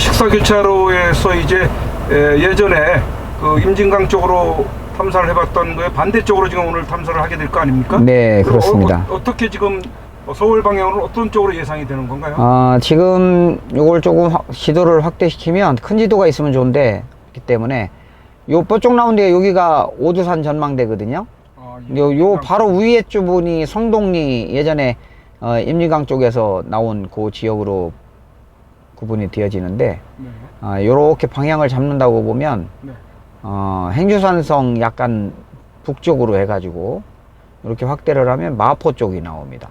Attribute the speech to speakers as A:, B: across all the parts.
A: 식사 교차로에서 이제 에, 예전에 그 임진강 쪽으로 탐사를 해봤던 거에 반대쪽으로 지금 오늘 탐사를 하게 될 거 아닙니까?
B: 네,
A: 그
B: 그렇습니다.
A: 어, 떻게 지금 서울 방향으로 어떤 쪽으로 예상이 되는 건가요?
B: 아, 지금 요걸 조금 확- 지도를 확대시키면 큰 지도가 있으면 좋은데, 그렇기 때문에 요 뾰족 나온 데 여기가 오두산 전망대거든요.
A: 아, 예.
B: 요, 요 바로 위에 주분이 성동리 예전에 어, 임진강 쪽에서 나온 그 지역으로 구분이 되어지는데,
A: 네,
B: 아, 요렇게 방향을 잡는다고 보면,
A: 네.
B: 어, 행주산성 약간 북쪽으로 해가지고, 이렇게 확대를 하면 마포 쪽이 나옵니다.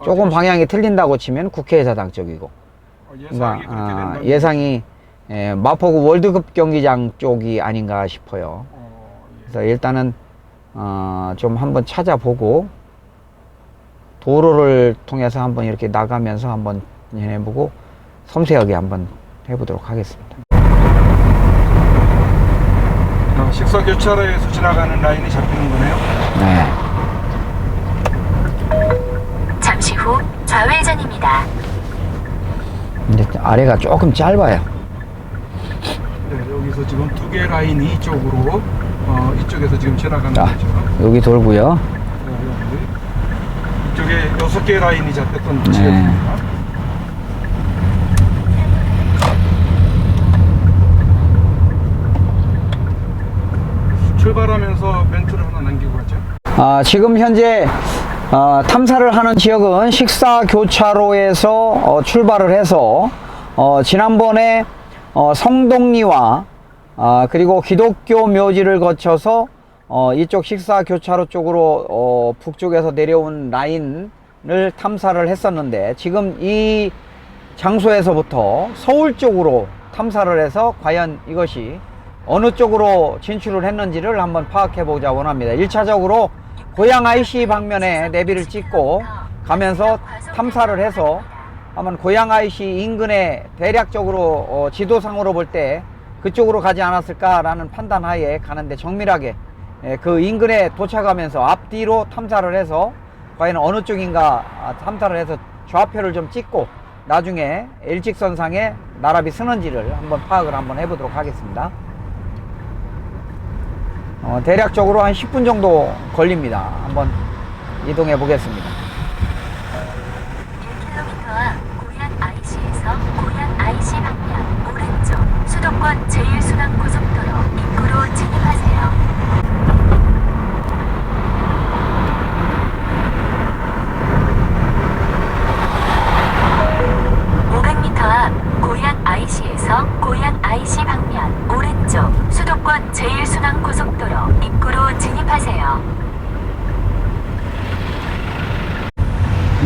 A: 아,
B: 조금 방향이 틀린다고 치면 국회의사당 쪽이고,
A: 어, 예상이
B: 그러니까 아, 예상이 예, 마포구 월드컵 경기장 쪽이 아닌가 싶어요.
A: 어, 예.
B: 그래서 일단은 어, 좀 한번 찾아보고 도로를 통해서 한번 이렇게 나가면서 한번 해보고 섬세하게 한번 해보도록 하겠습니다.
A: 어, 식사 교차로에서 지나가는 라인이 잡히는 거네요.
B: 네.
C: 잠시 후 좌회전입니다.
B: 이제 아래가 조금 짧아요.
A: 네, 여기서 지금 두 개 라인이 이쪽으로 어, 이쪽에서 지금 지나가는
B: 자,
A: 거죠.
B: 여기 돌고요.
A: 네, 여기. 이쪽에 여섯 개 라인이 잡혔던
B: 네.
A: 지역입니다. 출발하면서 멘트를 하나 남기고 가죠.
B: 아, 지금 현재 어, 탐사를 하는 지역은 식사 교차로에서 어, 출발을 해서 어, 지난번에 어, 성동리와 아, 그리고 기독교 묘지를 거쳐서 어, 이쪽 식사 교차로 쪽으로 어, 북쪽에서 내려온 라인을 탐사를 했었는데 지금 이 장소에서부터 서울 쪽으로 탐사를 해서 과연 이것이 어느 쪽으로 진출을 했는지를 한번 파악해 보자 원합니다. 1차적으로 고향 IC 방면에 내비를 찍고 가면서 탐사를 해서 한번 고향 IC 인근에 대략적으로 어, 지도상으로 볼 때 그쪽으로 가지 않았을까라는 판단 하에 가는데 정밀하게 예, 그 인근에 도착하면서 앞뒤로 탐사를 해서 과연 어느 쪽인가 아, 탐사를 해서 좌표를 좀 찍고 나중에 일직선상에 나랍이 서는지를 한번 파악을 한번 해보도록 하겠습니다. 어, 대략적으로 한 10분 정도 걸립니다. 한번 이동해 보겠습니다.
C: 1km 앞 고양 IC에서 고양 IC 방면 오른쪽 수도권 제1순환고속도로 입구로 진입하세요. (500m) 앞 고양 IC에서 고양 IC 방면 오른쪽 수도권 제1순환고속도로 입구로 진입하세요.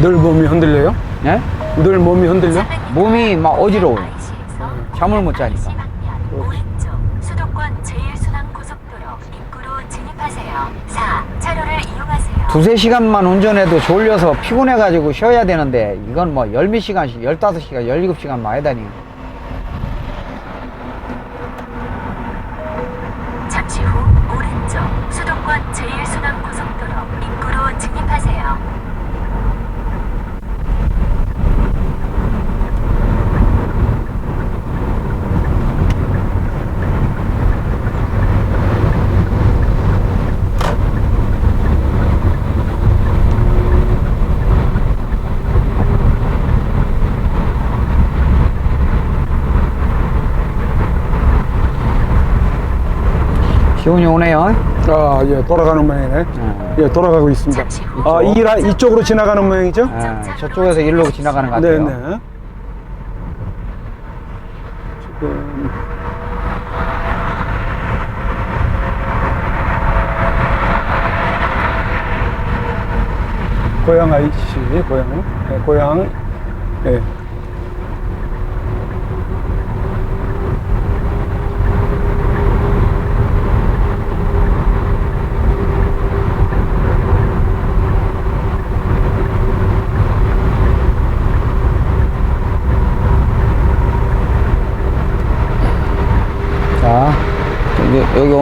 A: 늘 몸이 흔들려요?
B: 네?
A: 늘 몸이 흔들려?
B: 몸이 막 어지러워요. 잠을 못 자니까.
C: IC 방면 오른쪽 수도권 제1순환고속도로 입구로 진입하세요. 4. 차로를 이용하세요.
B: 두세 시간만 운전해도 졸려서 피곤해가지고 쉬어야 되는데 이건 뭐 열몇 시간씩, 열다섯 시간, 열일곱 시간 많이 다니.
C: 잠시 후 오른쪽 수도권 제1순환고속도로 입구로 진입하세요.
B: 기운이 오네요.
A: 아, 예, 돌아가는 모양이네.
B: 어.
A: 예, 돌아가고 있습니다. 아, 이 라, 이쪽으로 지나가는 모양이죠?
B: 아, 저쪽에서 일로 지나가는 것
A: 네,
B: 같아요.
A: 네. 지금 고향 IC, 고향, 네, 고향, 예.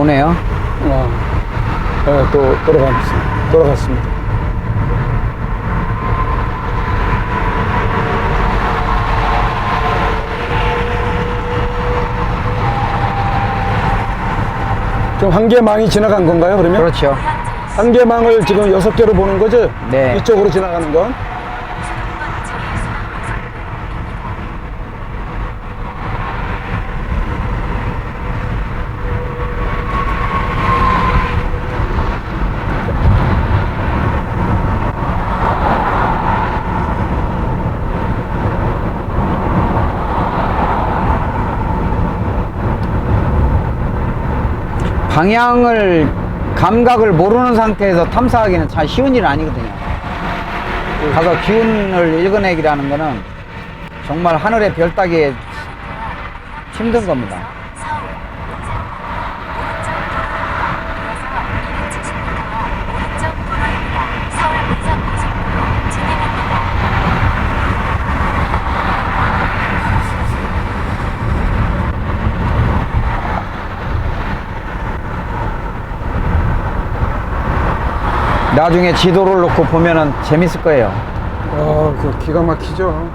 B: 오네요.
A: 어, 네, 또 돌아갔습니다. 돌아갔습니다. 그럼 한 개 망이 지나간 건가요, 그러면?
B: 그렇죠.
A: 한 개 망을 지금 여섯 개로 보는 거죠?
B: 네.
A: 이쪽으로 지나가는 건?
B: 방향을 감각을 모르는 상태에서 탐사하기는 참 쉬운 일 아니거든요. 가서 기운을 읽어내기라는 거는 정말 하늘의 별 따기에 힘든 겁니다.
C: 서울, 문산, 오른쪽 도로입니다. 이어서 270m 오른쪽 도로입니다. 서울 문산 고속도로 진입입니다.
B: 나중에 지도를 놓고 보면은 재밌을 거예요.
A: 아, 그 기가 막히죠.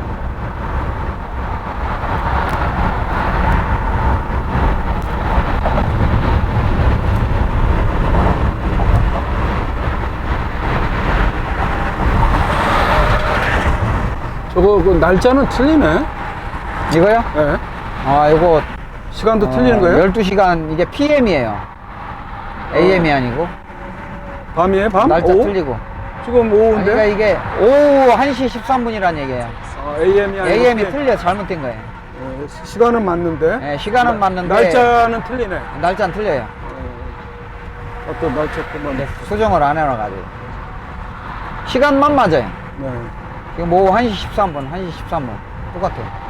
A: 저거 그 날짜는 틀리네.
B: 이거요?
A: 예.
B: 아, 이거
A: 시간도 틀리는 거예요?
B: 12시간 이게 PM이에요. AM이 아니고
A: 밤이에요, 밤?
B: 날짜
A: 오후?
B: 틀리고.
A: 지금
B: 그러니까
A: 오후인데?
B: 이게 오후 1시 13분이라는 얘기예요.
A: 아, AM이 아니고
B: AM이. 틀려 잘못된 거예요.
A: 예, 시- 시간은 맞는데.
B: 네, 시간은 맞는데
A: 날짜는 틀리네.
B: 날짜는 틀려요.
A: 어떤 날짜 또만
B: 근데 수정을 안 해놔가지고 시간만 맞아요.
A: 네.
B: 지금 오후 1시 13분, 1시 13분 똑같아요.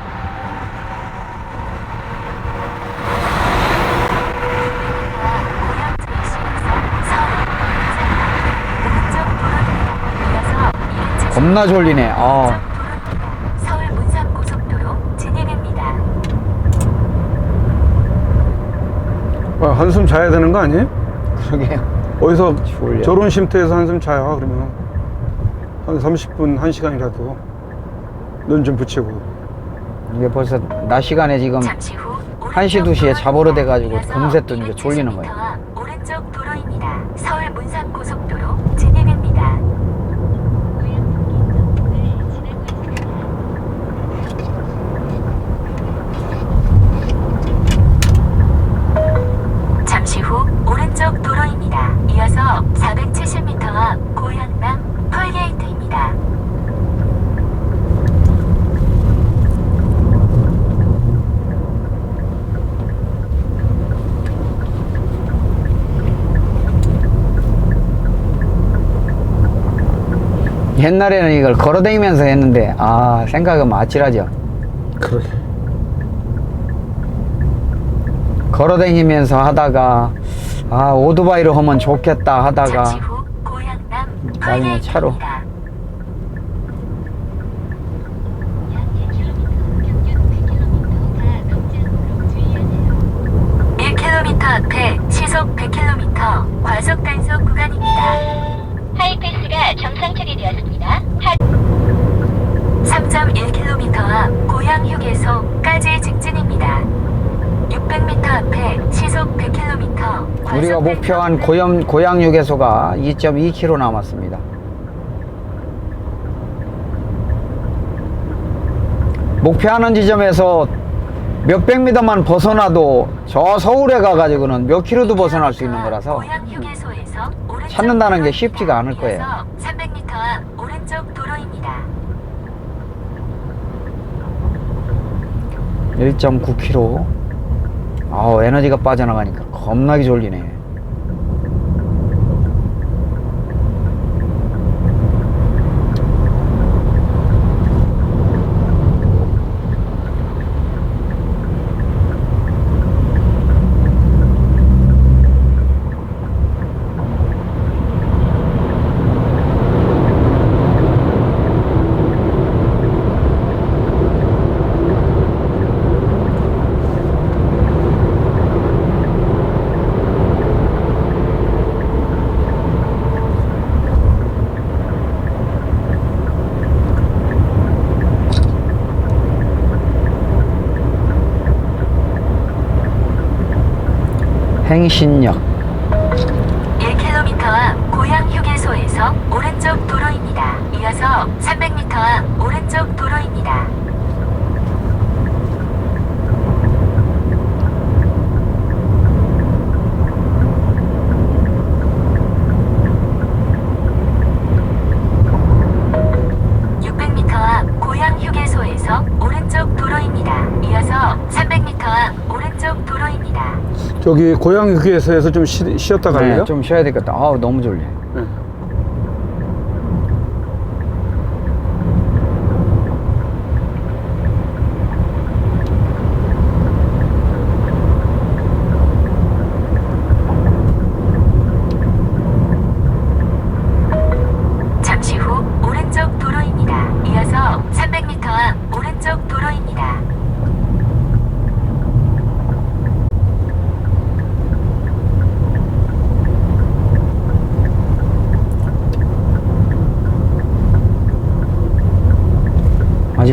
B: 겁나 졸리네. 아,
C: 서울 문산 고속도로 진입입니다.
A: 아, 한숨 자야 되는 거 아니에요?
B: 그러게요.
A: 어디서
B: 졸려.
A: 졸음 쉼터에서 한숨 자요 그러면 한 30분 1시간이라도 눈 좀 붙이고
B: 이게 벌써 낮 시간에 지금
C: 잠시 후
B: 1시, 2시에 잡으러 돼가지고 금세 또 이제 졸리는 거예요.
C: 오른쪽 도로입니다. 서울 문산 고속도로 진입입니다. 잠시 후 오른쪽 도로입니다. 이어서 470m 앞 고향남 톨게이트입니다.
B: 옛날에는 이걸 걸어다니면서 했는데 아 생각은 아찔하죠.
A: 그러게
B: 걸어다니면서 하다가 아 오토바이로 하면 좋겠다 하다가 나중에 차로.
C: 처리되었습니다. 3.1km 앞 고양 휴게소까지 직진입니다. 600m 앞에 시속 100km
B: 우리가 목표한 고염 고양 유괴소가 2.2km 남았습니다. 목표하는 지점에서 몇백 미터만 벗어나도 저 서울에 가가지고는 몇 킬로도 벗어날 수 있는 거라서 찾는다는 게. 쉽지가 않을 거예요.
C: 이어서 300m 앞 오른쪽 도로입니다.
B: 1.9km. 아우 에너지가 빠져나가니까 겁나게 졸리네. 행신역
C: 1km 앞 고향 휴게소에서 오른쪽 도로입니다. 이어서 300m 앞 오른쪽 도로입니다.
A: 저기 고양 휴게소에서 좀 쉬, 쉬었다 갈래요?
B: 네, 좀 쉬어야 되겠다. 아우, 너무 졸려.
A: 네.
C: 잠시 후 오른쪽 도로입니다. 이어서 300m 앞 오른쪽 도로입니다.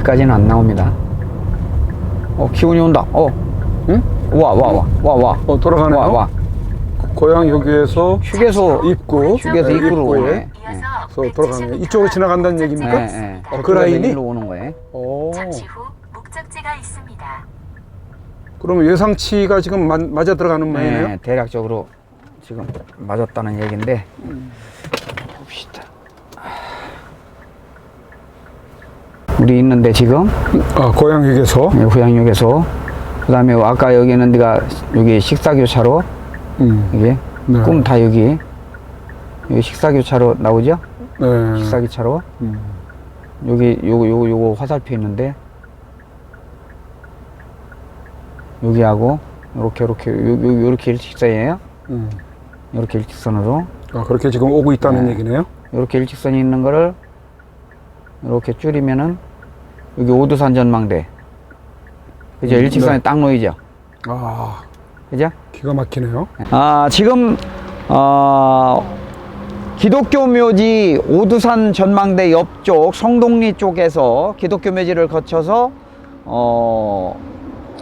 B: 아직까지는 안 나옵니다. 어, 기운이 온다. 어,
A: 응?
B: 와, 와, 와, 와, 와.
A: 어, 돌아가네요.
B: 와, 와.
A: 고양 휴게소
B: 휴게소
A: 입구.
B: 휴게소
A: 네,
B: 입구로 오네.
C: 이어서
A: 서 돌아가네요. 이쪽으로 지나간다는 얘기입니까?
B: 네, 네.
A: 어, 그 라인이?
B: 일로 오는 거예요.
A: 오.
C: 잠시 후 목적지가 있습니다.
A: 그러면 예상치가 지금 마, 맞아 들어가는 모양이네요?
B: 네, 대략적으로 지금 맞았다는 얘기인데 봅시다. 우리 있는데 지금
A: 아, 고양 휴게소.
B: 네, 후양역에서 그다음에 아까 여기 있는 데가 여기 식사교차로
A: 음.
B: 이게
A: 네.
B: 꿈다 여기 여기 식사교차로 나오죠?
A: 네.
B: 식사교차로
A: 음.
B: 여기 요거 요거 요거 화살표 있는데 여기하고 요렇게 요렇게 요, 요, 요렇게 일직선이에요.
A: 음.
B: 요렇게 일직선으로
A: 아, 그렇게 지금 오고 있다는
B: 네.
A: 얘기네요?
B: 이렇게 일직선이 있는 거를 이렇게 줄이면은 여기 오두산 전망대 그죠
A: 음,
B: 일직선에
A: 네.
B: 딱 놓이죠
A: 아,
B: 그죠
A: 기가 막히네요.
B: 아 지금 어 기독교 묘지 오두산 전망대 옆쪽 성동리 쪽에서 기독교 묘지를 거쳐서 어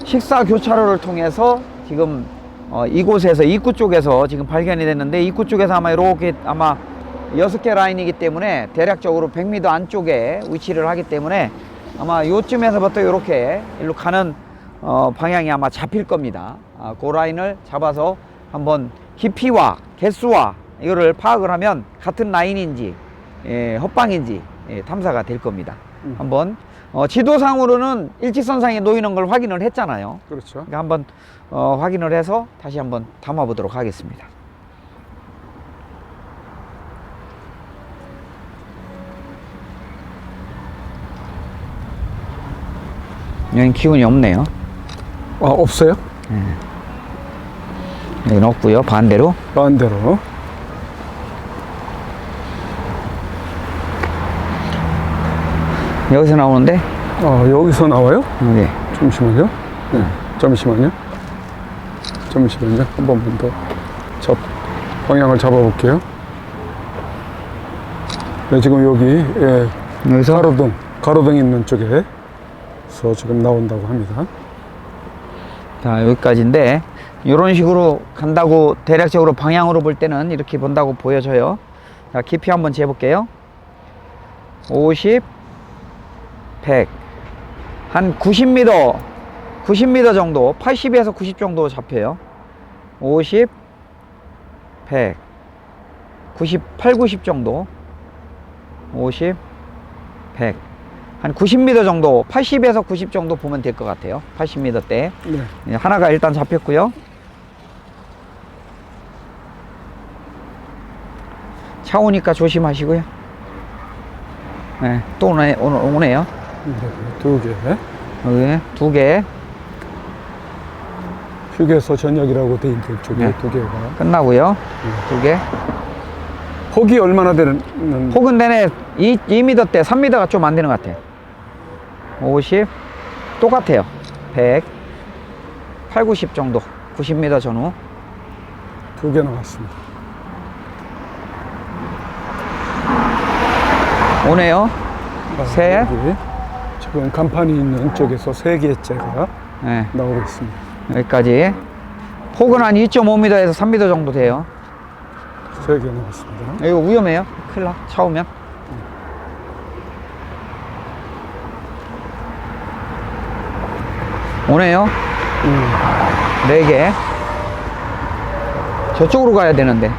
B: 식사 교차로를 통해서 지금 어, 이곳에서 입구 쪽에서 지금 발견이 됐는데 입구 쪽에서 아마 이렇게 아마 여섯 개 라인이기 때문에 대략적으로 100m 안쪽에 위치를 하기 때문에 아마 요쯤에서부터 이렇게 일로 가는 어, 방향이 아마 잡힐 겁니다. 아, 그 라인을 잡아서 한번 깊이와 개수와 이거를 파악을 하면 같은 라인인지 예, 헛방인지 예, 탐사가 될 겁니다.
A: 음.
B: 한번 어, 지도상으로는 일직선상에 놓이는 걸 확인을 했잖아요.
A: 그렇죠.
B: 그러니까 한번 어, 확인을 해서 다시 한번 담아보도록 하겠습니다. 여기 기운이 없네요.
A: 아, 없어요?
B: 여기는 없고요. 반대로
A: 반대로.
B: 여기서 나오는데
A: 아, 여기서 나와요?
B: 여기
A: 잠시만요. 네, 잠시만요. 잠시만요. 한 번만 더. 잡, 방향을 잡아볼게요. 네, 지금 여기, 예,
B: 여기서
A: 가로등, 가로등 있는 쪽에 서 지금 나온다고 합니다.
B: 자 여기까지인데 이런 식으로 간다고 대략적으로 방향으로 볼 때는 이렇게 본다고 보여져요. 자 깊이 한번 재볼게요. 50, 100, 한 90m, 90m 정도, 80에서 90 정도 잡혀요. 50, 100, 98, 90 정도, 50, 100. 한 90m 정도, 80에서 90 정도 보면 될 것 같아요. 80m대.
A: 네.
B: 네, 하나가 일단 잡혔고요. 차 오니까 조심하시고요. 네, 또 오네, 오늘 오네요.
A: 네, 두 개.
B: 여기 두 개.
A: 휴게소 전역이라고 돼 있는 쪽에
B: 네.
A: 두 개가.
B: 끝나고요. 두 개.
A: 폭이 얼마나 되는?
B: 혹은 내내 2, 2m대, 3m가 좀 안 되는 것 같아요. 50. 똑같아요. 100. 8, 90 정도. 90m 전후.
A: 두 개 나왔습니다.
B: 오네요.
A: 아,
B: 셋.
A: 여기 지금 간판이 있는 쪽에서 세 개째가
B: 네.
A: 나오고 있습니다.
B: 여기까지 폭은 한 2.5m에서 3m 정도 돼요
A: 세 개 나왔습니다.
B: 이거 위험해요 큰일 나. 차 오면. 오네요.
A: 음.
B: 네 개. 저쪽으로 가야 되는데.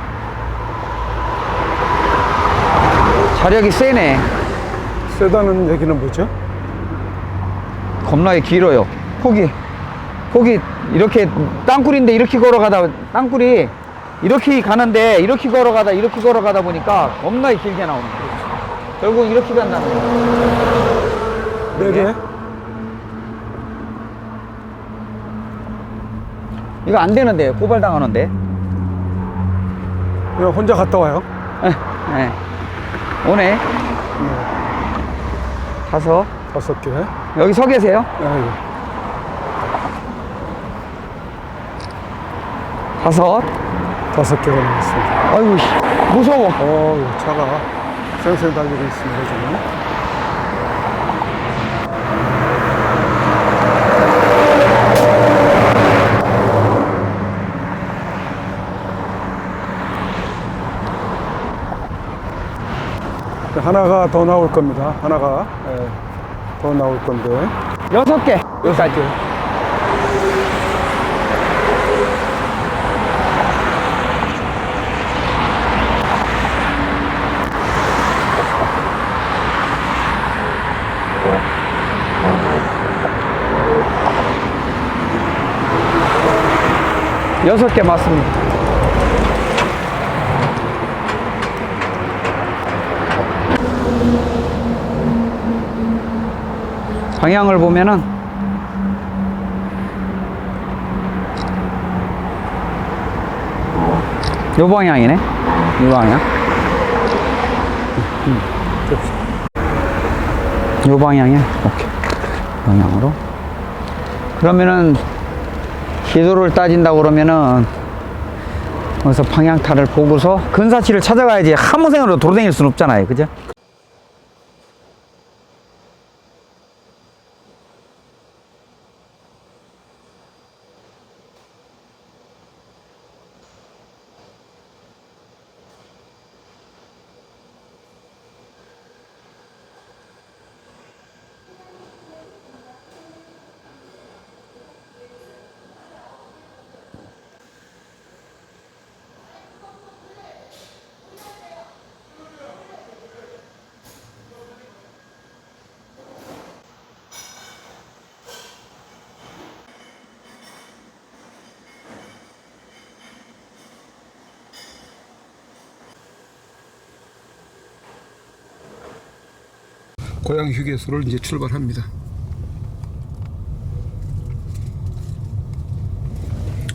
B: 자력이 세네.
A: 세다는 얘기는 뭐죠?
B: 겁나게 길어요. 폭이, 폭이 이렇게 땅굴인데 이렇게 걸어가다, 땅굴이 이렇게 가는데 이렇게 걸어가다 이렇게 걸어가다 보니까 겁나게 길게 나오는 거예요. 결국 이렇게 간다는 거예요.
A: 네 개?
B: 이거 안 되는데, 고발당하는데.
A: 그냥 혼자 갔다 와요?
B: 에, 예. 오네. 가서,
A: 다섯 개.
B: 여기 서 계세요.
A: 아이고.
B: 다섯.
A: 다섯 개가 나왔습니다.
B: 아이고, 씨, 무서워.
A: 어, 차가 쌩쌩 달리고 있습니다, 지금. 하나가 더 나올 겁니다. 하나가 예, 더 나올 건데.
B: 여섯 개.
A: 여섯 개.
B: 여섯 개 맞습니다. 방향을 보면은 요 방향이네. 이 방향. 요 방향이야. 오케이. 방향으로. 그러면은 기도를 따진다고 그러면은 그래서 방향타를 보고서 근사치를 찾아가야지 하무 생으로 돌아다닐 수는 없잖아요. 그죠?
D: 고향 휴게소를 이제 출발합니다.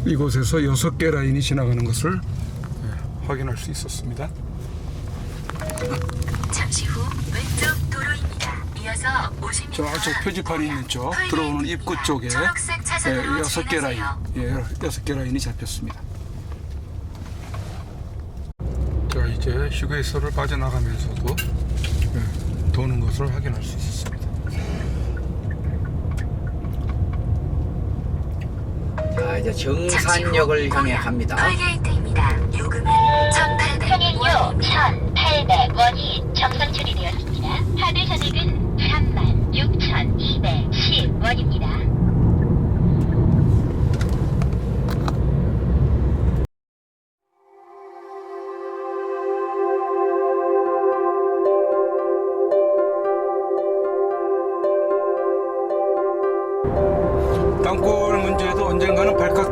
D: 이곳에서 여섯 개 라인이 지나가는 것을 예, 확인할 수 있었습니다.
C: 잠시 후 왼쪽 도로입니다. 이어서 50m
D: 저쪽 표지판이 있는 쪽 들어오는 입구 쪽에
C: 초록색
D: 예,
C: 차선으로
D: 개 라인,
C: 진행하세요.
D: 예, 여섯 개 라인이 잡혔습니다. 자 이제 휴게소를 빠져나가면서도 예, 도는 것을 확인할 수 있었습니다.
B: 자, 이제
C: 잠시 후 공양 톨게이트입니다. 요금은 1,800원.
E: 1,800원이 정상 처리되었습니다. 카드 잔액은 36,210원입니다.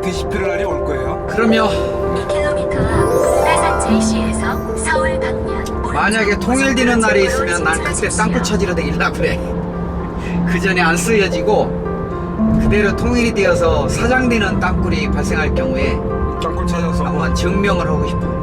D: 언젠가는 발칵 뒤집힐 날이 올 거예요.
B: 그러면
C: 2km 앞 나산 JC에서 서울 방면
B: 만약에 통일되는 날이 있으면 난 그때 땅굴 찾으러 다닐라 그래. 그 전에 안 쓰여지고 그대로 통일이 되어서 사장되는 땅굴이 발생할 경우에
D: 땅굴 찾아서 뭐
B: 한번 증명을 하고 싶어.